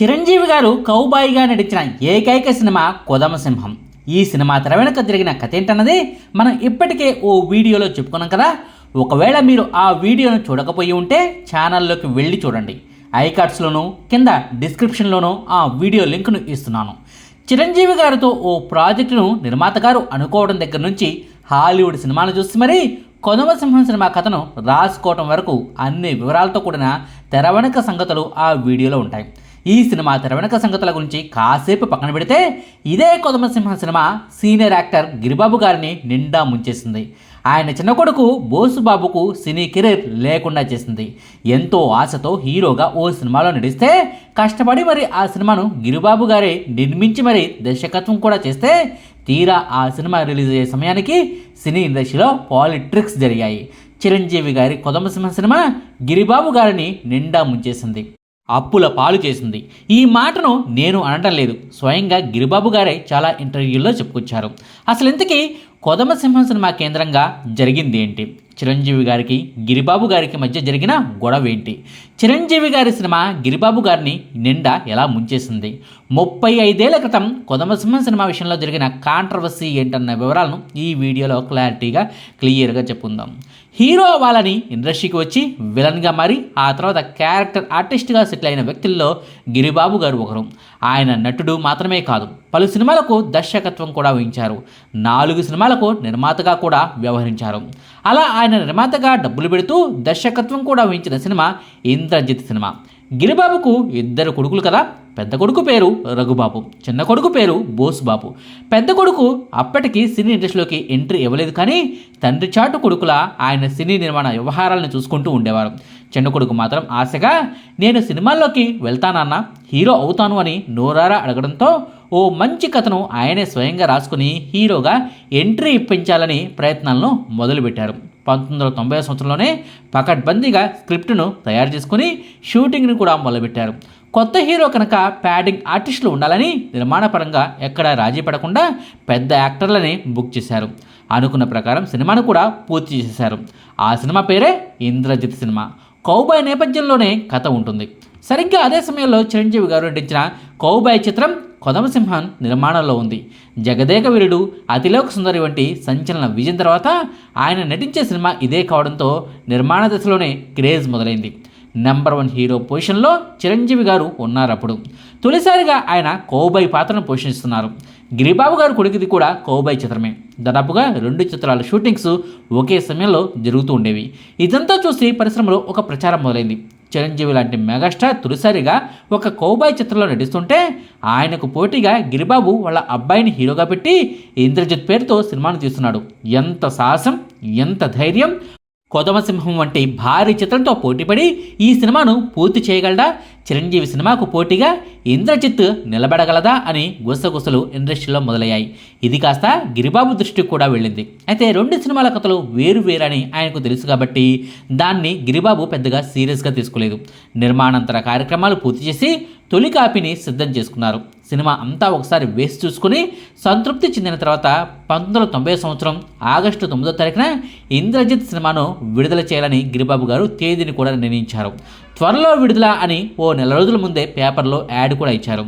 చిరంజీవి గారు కౌబాయిగా నటించిన ఏకైక సినిమా కొదమసింహం. ఈ సినిమా తెర వెనుక జరిగిన కథ ఏంటన్నది మనం ఇప్పటికే ఓ వీడియోలో చెప్పుకున్నాం కదా. ఒకవేళ మీరు ఆ వీడియోను చూడకపోయి ఉంటే ఛానల్లోకి వెళ్ళి చూడండి. ఐకార్డ్స్లోనూ కింద డిస్క్రిప్షన్లోనూ ఆ వీడియో లింక్ను ఇస్తున్నాను. చిరంజీవి గారితో ఓ ప్రాజెక్టును నిర్మాత గారు అనుకోవడం దగ్గర నుంచి హాలీవుడ్ సినిమాను చూసి మరీ కొదవ సింహం సినిమా కథను రాసుకోవటం వరకు అన్ని వివరాలతో కూడిన తెర సంగతులు ఆ వీడియోలో ఉంటాయి. ఈ సినిమా తెర సంగతుల గురించి కాసేపు పక్కన పెడితే ఇదే కొదమ సింహం సినిమా సీనియర్ యాక్టర్ గిరిబాబు గారిని నిండా ముంచేసింది. ఆయన చిన్న కొడుకు బోసుబాబుకు సినీ కెరీర్ లేకుండా చేసింది. ఎంతో ఆశతో హీరోగా ఓ సినిమాలో నడిస్తే కష్టపడి మరి ఆ సినిమాను గిరిబాబు గారే నిర్మించి మరి దర్శకత్వం కూడా చేస్తే తీరా ఆ సినిమా రిలీజ్ అయ్యే సమయానికి సినీ ఇండస్ట్రీలో పాలిట్రిక్స్ జరిగాయి. చిరంజీవి గారి కొదమసింహ సినిమా గిరిబాబు గారిని నిండా ముంచేసింది. అప్పుల పాలు చేసింది. ఈ మాటను నేను అనటం లేదు. స్వయంగా గిరిబాబు గారే చాలా ఇంటర్వ్యూల్లో చెప్పుకొచ్చారు. అసలు ఇంతకీ కొదమ సింహం సినిమా కేంద్రంగా జరిగింది ఏంటి చిరంజీవి గారికి గిరిబాబు గారికి మధ్య జరిగిన గొడవ ఏంటి? చిరంజీవి గారి సినిమా గిరిబాబు గారిని నిండా ఎలా ముంచేసింది? ముప్పై ఐదేళ్ళ క్రితం కొదమసింహం సినిమా విషయంలో జరిగిన కాంట్రవర్సీ ఏంటన్న వివరాలను ఈ వీడియోలో క్లారిటీగా క్లియర్గా చెప్పుకుందాం. హీరో అవ్వాలని ఇండస్ట్రీకి వచ్చి విలన్గా మారి ఆ తర్వాత క్యారెక్టర్ ఆర్టిస్ట్గా సెటిల్ అయిన వ్యక్తుల్లో గిరిబాబు గారు ఒకరు. ఆయన నటుడు మాత్రమే కాదు పలు సినిమాలకు దర్శకత్వం కూడా వహించారు. నాలుగు సినిమాలకు నిర్మాతగా కూడా వ్యవహరించారు. అలా ఆయన నిర్మాతగా డబ్బులు పెడుతూ దర్శకత్వం కూడా వహించిన సినిమా ఇంద్రజిత్ సినిమా. గిరిబాబుకు ఇద్దరు కొడుకులు కదా పెద్ద కొడుకు పేరు రఘుబాబు చిన్న కొడుకు పేరు బోసుబాబు. పెద్ద కొడుకు అప్పటికి సినీ ఇండస్ట్రీలోకి ఎంట్రీ ఇవ్వలేదు కానీ తండ్రి చాటు కొడుకుల ఆయన సినీ నిర్మాణ వ్యవహారాలను చూసుకుంటూ ఉండేవారు. చిన్న కొడుకు మాత్రం ఆశగా నేను సినిమాల్లోకి వెళ్తానన్న హీరో అవుతాను అని నోరారా అడగడంతో ఓ మంచి కథను ఆయనే స్వయంగా రాసుకుని హీరోగా ఎంట్రీ ఇప్పించాలని ప్రయత్నాలను మొదలుపెట్టారు. పంతొమ్మిది వందల తొంభై సంవత్సరంలోనే పకడ్బందీగా స్క్రిప్ట్ను తయారు చేసుకుని షూటింగ్ను కూడా మొదలుపెట్టారు. కొత్త హీరో కనుక ప్యాడింగ్ ఆర్టిస్టులు ఉండాలని నిర్మాణపరంగా ఎక్కడా రాజీ పడకుండా పెద్ద యాక్టర్లని బుక్ చేశారు. అనుకున్న ప్రకారం సినిమాను కూడా పూర్తి చేశారు ఆ సినిమా పేరే ఇంద్రజిత్ సినిమా. కౌబాయ్ నేపథ్యంలోనే కథ ఉంటుంది. సరిగ్గా అదే సమయంలో చిరంజీవి గారు నటించిన కౌబాయ్ చిత్రం కొదమసింహన్ నిర్మాణంలో ఉంది. జగదేక వీరుడు అతిలోక సుందరి వంటి సంచలన విజయం తర్వాత ఆయన నటించే సినిమా ఇదే కావడంతో నిర్మాణ దశలోనే క్రేజ్ మొదలైంది. నెంబర్ వన్ హీరో పొజిషన్లో చిరంజీవి గారు ఉన్నారు అప్పుడు తొలిసారిగా ఆయన కౌబాయ్ పాత్రను పోషిస్తున్నారు. గిరిబాబు గారు కొడుకుది కూడా కౌబాయ్ చిత్రమే. దాదాపుగా రెండు చిత్రాల షూటింగ్స్ ఒకే సమయంలో జరుగుతూ ఉండేవి. ఇదంతా చూసి పరిశ్రమలో ఒక ప్రచారం మొదలైంది. చిరంజీవి లాంటి మెగాస్టార్ తొలిసారిగా ఒక కౌబాయ్ చిత్రంలో నటిస్తుంటే ఆయనకు పోటీగా గిరిబాబు వాళ్ళ అబ్బాయిని హీరోగా పెట్టి ఇంద్రజిత్ పేరుతో సినిమాను తీస్తున్నాడు. ఎంత సాహసం ఎంత ధైర్యం కొదమసింహం వంటి భారీ చిత్రంతో పోటీపడి ఈ సినిమాను పూర్తి చేయగలడా? చిరంజీవి సినిమాకు పోటీగా ఇంద్రజిత్ నిలబడగలదా అని గుసగుసలు ఇండస్ట్రీలో మొదలయ్యాయి. ఇది కాస్త గిరిబాబు దృష్టికి కూడా వెళ్ళింది. అయితే రెండు సినిమాల కథలు వేరు వేరని ఆయనకు తెలుసు కాబట్టి దాన్ని గిరిబాబు పెద్దగా సీరియస్గా తీసుకోలేదు. నిర్మాణాంతర కార్యక్రమాలు పూర్తి చేసి తొలి కాపీని సిద్ధం చేసుకున్నారు. సినిమా అంతా ఒకసారి వేసి చూసుకుని సంతృప్తి చెందిన తర్వాత పంతొమ్మిది వందల తొంభై సంవత్సరం ఆగస్టు తొమ్మిదో తారీఖున ఇంద్రజిత్ సినిమాను విడుదల చేయాలని గిరిబాబు గారు తేదీని కూడా నిర్ణయించారు. త్వరలో విడుదల అని ఓ నెల రోజుల ముందే పేపర్లో యాడ్ కూడా ఇచ్చారు.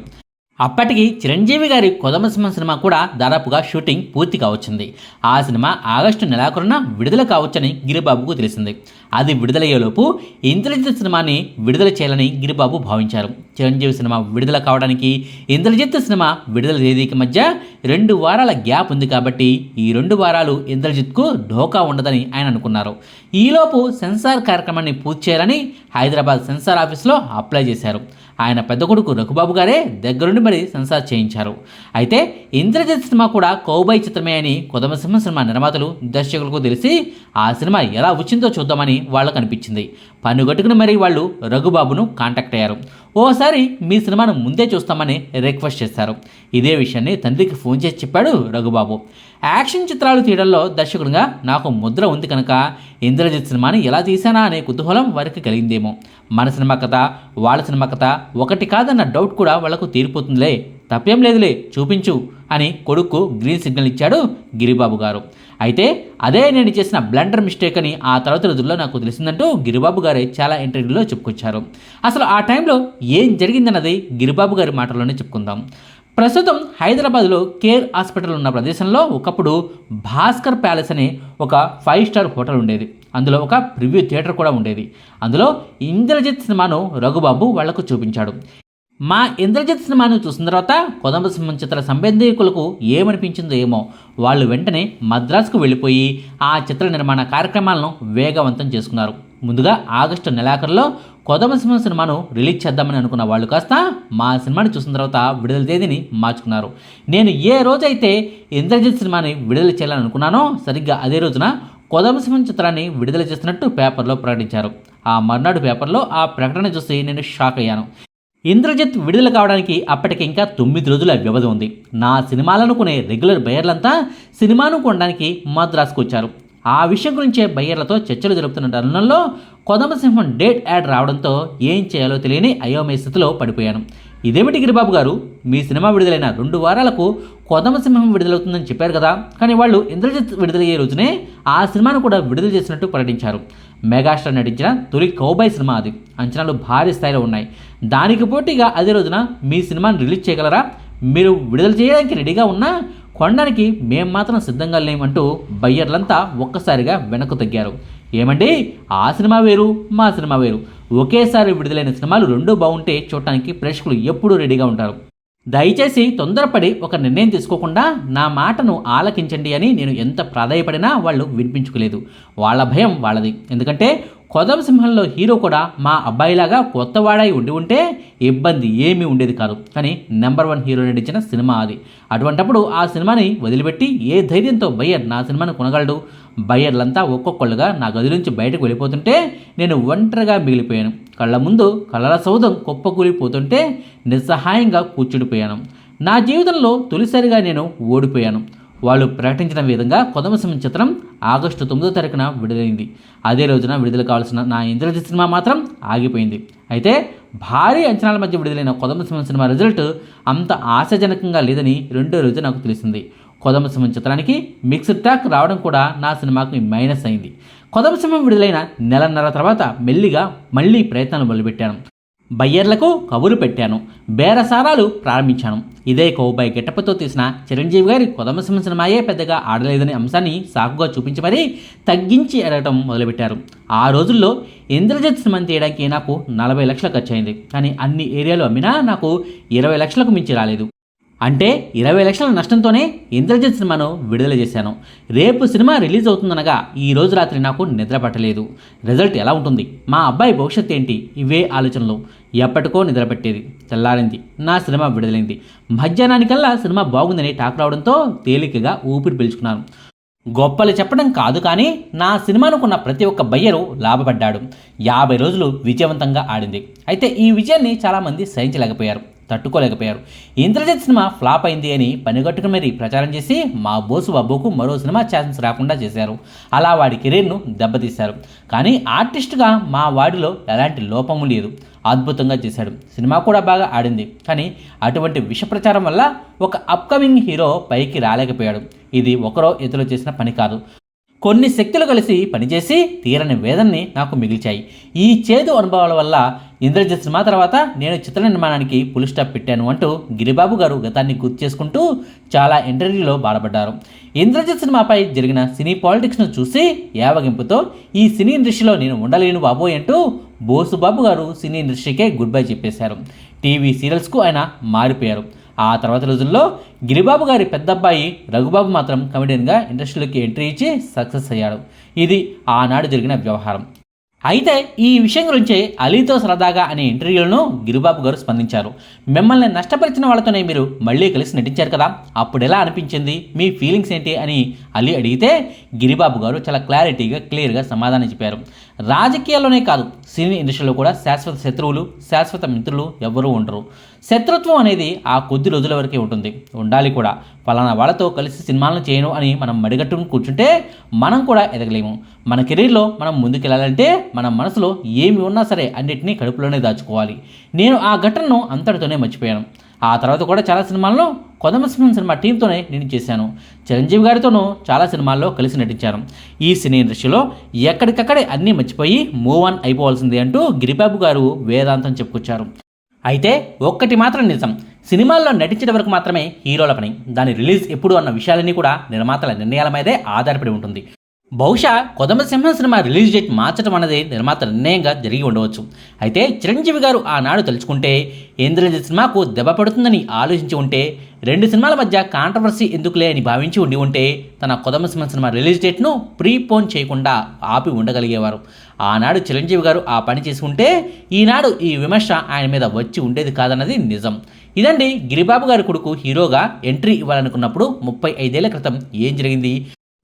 అప్పటికి చిరంజీవి గారి కొదమసింహ సినిమా కూడా దాదాపుగా షూటింగ్ పూర్తి కావచ్చింది. ఆ సినిమా ఆగస్టు నెలాఖరున విడుదల కావచ్చని గిరిబాబుకు తెలిసింది. అది విడుదలయ్యేలోపు ఇంద్రజిత్ సినిమాని విడుదల చేయాలని గిరిబాబు భావించారు. చిరంజీవి సినిమా విడుదల కావడానికి ఇంద్రజిత్ సినిమా విడుదల తేదీకి మధ్య రెండు వారాల గ్యాప్ ఉంది కాబట్టి ఈ రెండు వారాలు ఇంద్రజిత్కు ఢోకా ఉండదని ఆయన అనుకున్నారు. ఈలోపు సెన్సార్ కార్యక్రమాన్ని పూర్తి చేయాలని హైదరాబాద్ సెన్సార్ ఆఫీస్లో అప్లై చేశారు. ఆయన పెద్ద కొడుకు రఘుబాబు గారే దగ్గరుండి మరి సెన్సార్ చేయించారు. అయితే ఇంద్రజిత్ సినిమా కూడా కౌబాయ్ చిత్రమే అని కొదమసింహ సినిమా నిర్మాతలు దర్శకులకు తెలిసి ఆ సినిమా ఎలా వచ్చిందో చూద్దామని వాళ్ళకు అనిపించింది. పన్నుగట్టుకుని మరి వాళ్ళు రఘుబాబును కాంటాక్ట్ అయ్యారు. ఓసారి మీ సినిమాను ముందే చూస్తామని రిక్వెస్ట్ చేశారు. ఇదే విషయాన్ని తండ్రికి ఫోన్ చేసి చెప్పాడు రఘుబాబు. యాక్షన్ చిత్రాలు తీయడంలో దర్శకుడిగా నాకు ముద్ర ఉంది కనుక ఇంద్రజిత్ సినిమాని ఎలా తీశానా అనే కుతూహలం వారికి కలిగిందేమో. మన సినిమా కథ వాళ్ళ సినిమా కథ ఒకటి కాదన్న డౌట్ కూడా వాళ్ళకు తీరిపోతుందిలే. తప్పేం లేదులే చూపించు అని కొడుకు గ్రీన్ సిగ్నల్ ఇచ్చాడు గిరిబాబు గారు. అయితే అదే నేను చేసిన బ్లండర్ మిస్టేక్ అని ఆ తర్వాత రోజుల్లో నాకు తెలిసిందంటూ గిరిబాబు గారే చాలా ఇంటర్వ్యూలో చెప్పుకొచ్చారు. అసలు ఆ టైంలో ఏం జరిగిందన్నది గిరిబాబు గారి మాటల్లోనే చెప్పుకుందాం. ప్రస్తుతం హైదరాబాద్లో కేర్ హాస్పిటల్ ఉన్న ప్రదేశంలో ఒకప్పుడు భాస్కర్ ప్యాలెస్ అనే ఒక ఫైవ్ స్టార్ హోటల్ ఉండేది. అందులో ఒక ప్రివ్యూ థియేటర్ కూడా ఉండేది. అందులో ఇంద్రజిత్ సినిమాను రఘుబాబు వాళ్ళకు చూపించాడు. మా ఇంద్రజిత్ సినిమాను చూసిన తర్వాత కొదంబ సింహం చిత్ర సంబంధికులకు ఏమనిపించిందో ఏమో. వాళ్ళు వెంటనే మద్రాసుకు వెళ్ళిపోయి ఆ చిత్ర నిర్మాణ కార్యక్రమాలను వేగవంతం చేసుకున్నారు. ముందుగా ఆగస్టు నెలాఖరులో కొదమ సింహం సినిమాను రిలీజ్ చేద్దామని అనుకున్న వాళ్ళు కాస్త మా సినిమాని చూసిన తర్వాత విడుదల తేదీని మార్చుకున్నారు. నేను ఏ రోజైతే ఇంద్రజిత్ సినిమాని విడుదల చేయాలని అనుకున్నానో సరిగ్గా అదే రోజున కొదమ సింహం చిత్రాన్ని విడుదల చేస్తున్నట్టు పేపర్లో ప్రకటించారు. ఆ మర్నాడు పేపర్లో ఆ ప్రకటన చూసి నేను షాక్ అయ్యాను. ఇంద్రజిత్ విడుదల కావడానికి అప్పటికి ఇంకా తొమ్మిది రోజుల వ్యవధి ఉంది. నా సినిమాలను కొనే రెగ్యులర్ బయర్లంతా సినిమాను కొనడానికి మద్రాసుకు వచ్చారు. ఆ విషయం గురించే బయ్యర్లతో చర్చలు జరుపుతున్న తరుణంలో కొదమసింహం డేట్ యాడ్ రావడంతో ఏం చేయాలో తెలియని అయోమయ స్థితిలో పడిపోయాను. ఇదేమిటి గిరిబాబు గారు? మీ సినిమా విడుదలైన రెండు వారాలకు కొదమసింహం విడుదలవుతుందని చెప్పారు కదా. కానీ వాళ్ళు ఇంద్రజిత్ విడుదలయ్యే రోజునే ఆ సినిమాను కూడా విడుదల చేసినట్టు ప్రకటించారు. మెగాస్టార్ నటించిన తొలి కౌబాయ్ సినిమా అది. అంచనాలు భారీ స్థాయిలో ఉన్నాయి. దానికి పోటీగా అదే రోజున మీ సినిమాను రిలీజ్ చేయగలరా? మీరు విడుదల చేయడానికి రెడీగా ఉన్నా? కొనడానికి మేం మాత్రం సిద్ధంగా లేమంటూ బయ్యర్లంతా ఒక్కసారిగా వెనక్కు తగ్గారు. ఏమండి? ఆ సినిమా వేరు మా సినిమా వేరు. ఒకేసారి విడుదలైన సినిమాలు రెండూ బాగుంటే చూడటానికి ప్రేక్షకులు ఎప్పుడూ రెడీగా ఉంటారు. దయచేసి తొందరపడి ఒక నిర్ణయం తీసుకోకుండా నా మాటను ఆలకించండి అని నేను ఎంత ప్రాధాయపడినా వాళ్ళు వినిపించుకోలేదు. వాళ్ళ భయం వాళ్ళది. ఎందుకంటే కొదవ సింహంలో హీరో కూడా మా అబ్బాయిలాగా కొత్తవాడై ఉండి ఉంటే ఇబ్బంది ఏమీ ఉండేది కాదు. కానీ నెంబర్ వన్ హీరో నటించిన సినిమా అది. అటువంటప్పుడు ఆ సినిమాని వదిలిపెట్టి ఏ ధైర్యంతో బయ్యర్ నా సినిమాను కొనగలడు? బయ్యర్లంతా ఒక్కొక్కళ్ళుగా నా గది నుంచి బయటకు వెళ్ళిపోతుంటే నేను ఒంటరిగా మిగిలిపోయాను. కళ్ళ ముందు కళల సౌధం కుప్పకూలిపోతుంటే నిస్సహాయంగా కూర్చుడిపోయాను. నా జీవితంలో తొలిసారిగా నేను ఓడిపోయాను. వాళ్ళు ప్రకటించిన విధంగా కొదమసింహం చిత్రం ఆగస్టు తొమ్మిదో తారీఖున విడుదలైంది. అదే రోజున విడుదల కావాల్సిన నా ఇంద్రజిత్ సినిమా మాత్రం ఆగిపోయింది. అయితే భారీ అంచనాల మధ్య విడుదలైన కొదమసింహం సినిమా రిజల్ట్ అంత ఆశాజనకంగా లేదని రెండో రోజు నాకు తెలిసింది. కొదమసింహం చిత్రానికి మిక్స్డ్ టాక్ రావడం కూడా నా సినిమాకి మైనస్ అయింది. కొదమసింహం విడుదలైన నెలన్నర తర్వాత మెల్లిగా మళ్ళీ ప్రయత్నాలు మొదలుపెట్టాను. బయ్యర్లకు కబురు పెట్టాను. బేరసారాలు ప్రారంభించాను. ఇదే కౌబాయ్ గెటపతో తీసిన చిరంజీవి గారి కొదమసింహ సినిమాయే పెద్దగా ఆడలేదనే అంశాన్ని సాకుగా చూపించి మరీ తగ్గించి అడగటం మొదలుపెట్టారు. ఆ రోజుల్లో ఇంద్రజిత్ సినిమాని తీయడానికి నాకు నలభై లక్షలు ఖర్చు అయింది కానీ అన్ని ఏరియాలు అమ్మినా నాకు ఇరవై లక్షలకు మించి రాలేదు. అంటే ఇరవై లక్షల నష్టంతోనే ఇంద్రజిత్ సినిమాను విడుదల చేశాను. రేపు సినిమా రిలీజ్ అవుతుందనగా ఈ రోజు రాత్రి నాకు నిద్ర పట్టలేదు. రిజల్ట్ ఎలా ఉంటుంది? మా అబ్బాయి భవిష్యత్ ఏంటి? ఇవే ఆలోచనలు. ఎప్పటికో నిద్రపట్టేది తెల్లారింది. నా సినిమా విడుదలైంది. మధ్యాహ్నానికల్లా సినిమా బాగుందని టాక్ రావడంతో తేలికగా ఊపిరి పీల్చుకున్నాను. గొప్పలు చెప్పడం కాదు కానీ నా సినిమానుకున్న ప్రతి ఒక్క బయ్యరు లాభపడ్డాడు. యాభై రోజులు విజయవంతంగా ఆడింది. అయితే ఈ విజయాన్ని చాలామంది సహించలేకపోయారు. తట్టుకోలేకపోయారు. ఇంద్రజిత్ సినిమా ఫ్లాప్ అయింది అని పనిగట్టుకుని మరీ ప్రచారం చేసి మా బోసు బాబుకు మరో సినిమా ఛాన్స్ రాకుండా చేశారు. అలా వాడి కెరీర్ను దెబ్బతీశారు. కానీ ఆర్టిస్ట్గా మా వాడిలో ఎలాంటి లోపము లేదు. అద్భుతంగా చేశాడు. సినిమా కూడా బాగా ఆడింది. కానీ అటువంటి విష ప్రచారం వల్ల ఒక అప్కమింగ్ హీరో పైకి రాలేకపోయాడు. ఇది ఒకరో ఇతరులు చేసిన పని కాదు. కొన్ని శక్తులు కలిసి పనిచేసి తీరని వేదనని నాకు మిగిల్చాయి. ఈ చేదు అనుభవాల వల్ల ఇంద్రజిత్ సినిమా తర్వాత నేను చిత్ర నిర్మాణానికి పులి స్టాప్ పెట్టాను అంటూ గిరిబాబు గారు గతాన్ని గుర్తు చేసుకుంటూ చాలా ఇంటర్వ్యూలో బాధపడ్డారు. ఇంద్రజిత్ సినిమాపై జరిగిన సినీ పాలిటిక్స్ను చూసి యావగింపుతో ఈ సినీ ఇండస్ట్రీలో నేను ఉండలేను బాబోయ్ అంటూ బోసుబాబు గారు సినీ ఇండస్ట్రీకే గుడ్ బై చెప్పేశారు. టీవీ సీరియల్స్కు ఆయన మారిపోయారు. ఆ తర్వాత రోజుల్లో గిరిబాబు గారి పెద్దబ్బాయి రఘుబాబు మాత్రం కమెడియన్గా ఇండస్ట్రీలోకి ఎంట్రీ ఇచ్చి సక్సెస్ అయ్యాడు. ఇది ఆనాడు జరిగిన వ్యవహారం. అయితే ఈ విషయం గురించి అలీతో సరదాగా అనే ఇంటర్వ్యూలను గిరిబాబు గారు స్పందించారు. మిమ్మల్ని నష్టపరిచిన వాళ్ళతోనే మీరు మళ్ళీ కలిసి నటించారు కదా? అప్పుడు ఎలా అనిపించింది? మీ ఫీలింగ్స్ ఏంటి? అని అలీ అడిగితే గిరిబాబు గారు చాలా క్లారిటీగా క్లియర్గా సమాధానం చెప్పారు. రాజకీయాల్లోనే కాదు సినీ ఇండస్ట్రీలో కూడా శాశ్వత శత్రువులు శాశ్వత మిత్రులు ఎవ్వరూ ఉండరు. శత్రుత్వం అనేది ఆ కొద్ది రోజుల వరకే ఉంటుంది. ఉండాలి కూడా. ఫలానా వాళ్ళతో కలిసి సినిమాలను చేయను అని మనం మడిగట్టుకుని కూర్చుంటే మనం కూడా ఎదగలేము. మన కెరీర్లో మనం ముందుకెళ్ళాలంటే మన మనసులో ఏమి ఉన్నా సరే అన్నిటినీ కడుపులోనే దాచుకోవాలి. నేను ఆ ఘటనను అంతటితోనే మర్చిపోయాను. ఆ తర్వాత కూడా చాలా సినిమాల్లో కొదమసింహం సినిమా టీంతోనే నేను చేశాను. చిరంజీవి గారితోనూ చాలా సినిమాల్లో కలిసి నటించాను. ఈ సినీ ఇండస్ట్రీలో ఎక్కడికక్కడే అన్నీ మర్చిపోయి మూవ్ ఆన్ అయిపోవాల్సిందే అంటూ గిరిబాబు గారు వేదాంతం చెప్పుకొచ్చారు. అయితే ఒక్కటి మాత్రం నిజం సినిమాల్లో నటించడం వరకు మాత్రమే హీరోల పని. దాని రిలీజ్ ఎప్పుడు అన్న విషయాలన్నీ కూడా నిర్మాతల నిర్ణయాల మీదే ఆధారపడి ఉంటుంది. బహుశా కొదమసింహం సినిమా రిలీజ్ డేట్ మార్చడం అనేది నిర్మాత నిర్ణయంగా జరిగి ఉండవచ్చు. అయితే చిరంజీవి గారు ఆనాడు తలుచుకుంటే ఇంద్రజిత్ సినిమాకు దెబ్బ పడుతుందని ఆలోచించి ఉంటే రెండు సినిమాల మధ్య కాంట్రవర్సీ ఎందుకులే అని భావించి ఉండి ఉంటే తన కొదమసింహం సినిమా రిలీజ్ డేట్ను ప్రీపోన్ చేయకుండా ఆపి ఉండగలిగేవారు. ఆనాడు చిరంజీవి గారు ఆ పని చేసి ఉంటే ఈనాడు ఈ విమర్శ ఆయన మీద వచ్చి ఉండేది కాదన్నది నిజం. ఇదండి గిరిబాబు గారి కొడుకు హీరోగా ఎంట్రీ ఇవ్వాలనుకున్నప్పుడు ముప్పై ఐదేళ్ళ క్రితం ఏం జరిగింది?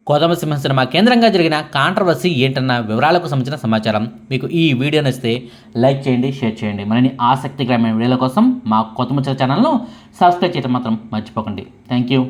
కోదమసింహ సినిమా కేంద్రంగా జరిగిన కాంట్రవర్సీ ఏంటన్న వివరాలకు సంబంధించిన సమాచారం మీకు ఈ వీడియో నచ్చితే లైక్ చేయండి షేర్ చేయండి. మరిన్ని ఆసక్తికరమైన వీడియోల కోసం మా కొత్త ముచ్చల ఛానల్ను సబ్స్క్రైబ్ చేయడం మాత్రం మర్చిపోకండి. Thank you